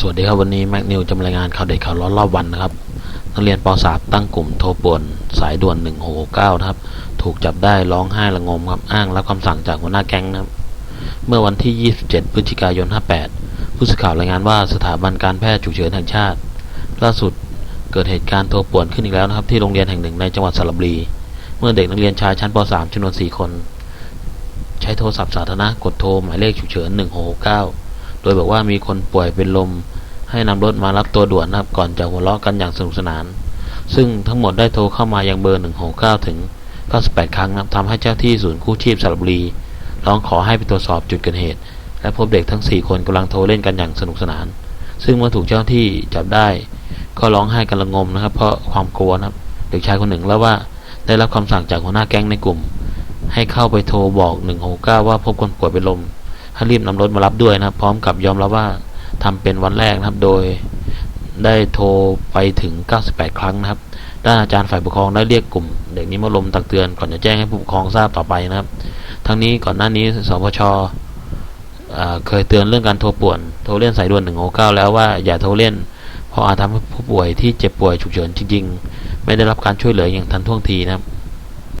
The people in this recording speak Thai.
สวัสดีครับวันนี้แม็กนิวจะมารายงานข่าวเด็ดข่าวร้อนรอบวันนะครับ นักเรียนป .3 ตั้งกลุ่มโทรป่วนสายด่วน 1669 นะครับ ถูกจับได้ร้องไห้ระงมครับอ้างรับคำสั่งจากหัวหน้าแก๊งนะครับเมื่อวันที่ 27 พฤศจิกายน 58 ผู้สื่อข่าวรายงานว่าสถาบันการแพทย์ฉุกเฉินแห่งชาติ ล่าสุดเกิดเหตุการณ์โทรป่วนขึ้นอีกแล้วนะครับ ที่โรงเรียนแห่งหนึ่งในจังหวัดสระบุรี เมื่อเด็กนักเรียนชายชั้นป .3 จำนวน 4 คน ใช้โทรศัพท์สาธารณะกดโทรหมายเลขฉุกเฉิน 1669 ยบอกว่ามีคนป่วยเป็นลม ให้นำรถมารับตัวด่วนนะครับก่อนจะหัวเราะกันอย่างสนุกสนาน ซึ่งทั้งหมดได้โทรเข้ามายังเบอร์169ถึง98 ครั้งนะครับทำให้เจ้าที่ศูนย์กู้ชีพสระบุรีร้องขอให้ไปตรวจสอบจุดเกิดเหตุ และพบเด็กทั้ง 4 คนกำลังโทรเล่นกันอย่างสนุกสนาน ซึ่งเมื่อถูกเจ้าที่จับได้ ก็ร้องไห้กันระงมนะครับ เพราะความกลัวนะครับ เด็กชายคนหนึ่งแล้วว่าได้รับคำสั่งจากหัวหน้าแก๊งในกลุ่ม ให้เข้าไปโทรบอก 169 ว่าพบคนป่วยเป็นลม ให้รีบนำรถมารับด้วยนะครับ พร้อมกับยอมรับว่าทำเป็นวันแรกนะครับ โดยได้โทรไปถึง 98 ครั้งนะครับ ด้านอาจารย์ฝ่ายปกครองได้เรียกกลุ่ม เด็กนี้มาลมตักเตือนก่อนจะแจ้งให้ผู้ปกครองทราบต่อไปนะครับ ทั้งนี้ก่อนหน้านี้สพชเคยเตือนเรื่องการโทรป่วน โทรเล่นสายด่วน 169 แล้วว่าอย่าโทรเล่น เพราะอาจทำให้ผู้ป่วยที่เจ็บป่วยฉุกเฉินจริง ๆ ไม่ได้รับการช่วยเหลืออย่างทันท่วงทีนะครับ